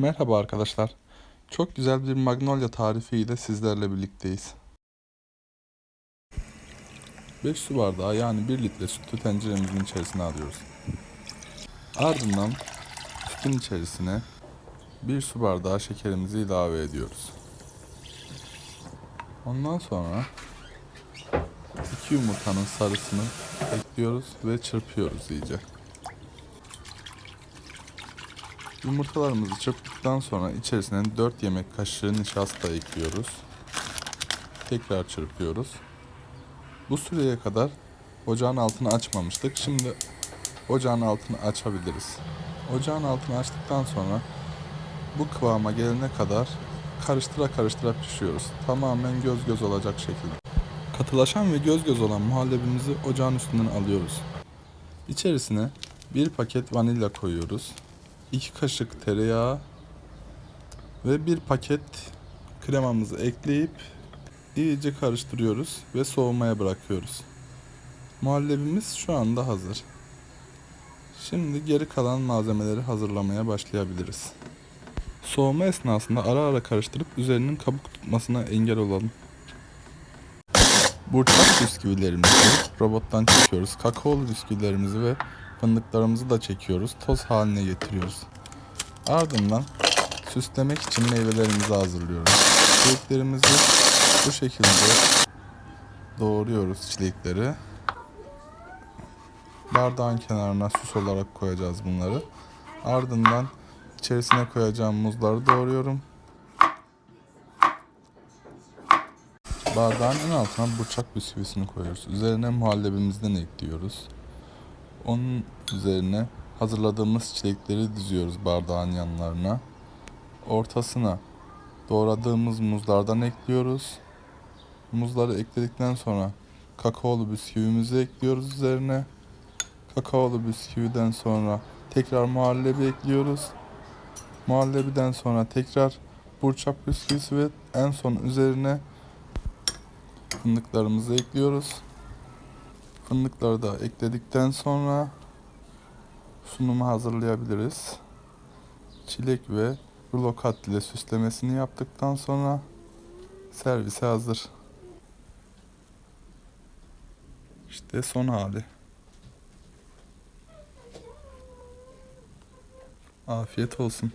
Merhaba arkadaşlar. Çok güzel bir magnolia tarifiyle sizlerle birlikteyiz. 5 su bardağı yani 1 litre sütü tenceremizin içerisine alıyoruz. Ardından sütün içerisine 1 su bardağı şekerimizi ilave ediyoruz. Ondan sonra 2 yumurtanın sarısını ekliyoruz ve çırpıyoruz iyice. Yumurtalarımızı çırptıktan sonra içerisine 4 yemek kaşığı nişasta ekliyoruz. Tekrar çırpıyoruz. Bu süreye kadar ocağın altını açmamıştık. Şimdi ocağın altını açabiliriz. Ocağın altını açtıktan sonra bu kıvama gelene kadar karıştıra karıştıra pişiyoruz. Tamamen göz göz olacak şekilde. Katılaşan ve göz göz olan muhallebimizi ocağın üstünden alıyoruz. İçerisine bir paket vanilya koyuyoruz. 2 kaşık tereyağı ve bir paket kremamızı ekleyip iyice karıştırıyoruz ve soğumaya bırakıyoruz. Muhallebimiz şu anda hazır. Şimdi geri kalan malzemeleri hazırlamaya başlayabiliriz. Soğuma esnasında ara ara karıştırıp üzerinin kabuk tutmasına engel olalım. Burçak bisküvilerimizi robottan çekiyoruz. Kakaolu bisküvilerimizi ve fındıklarımızı da çekiyoruz. Toz haline getiriyoruz. Ardından süslemek için meyvelerimizi hazırlıyoruz. Çileklerimizi bu şekilde doğruyoruz çilekleri. Bardağın kenarına süs olarak koyacağız bunları. Ardından içerisine koyacağım muzları doğruyorum. Bardağın en altına burçak bisküvisini koyuyoruz. Üzerine muhallebimizden ekliyoruz. Onun üzerine hazırladığımız çilekleri diziyoruz bardağın yanlarına. Ortasına doğradığımız muzlardan ekliyoruz. Muzları ekledikten sonra kakaolu bisküvimizi ekliyoruz üzerine. Kakaolu bisküviden sonra tekrar muhallebi ekliyoruz. Muhallebiden sonra tekrar burçak bisküvisi ve en son üzerine fındıklarımızı ekliyoruz. Fındıkları da ekledikten sonra sunumu hazırlayabiliriz. Çilek ve rulo kat ile süslemesini yaptıktan sonra servise hazır. İşte son hali. Afiyet olsun.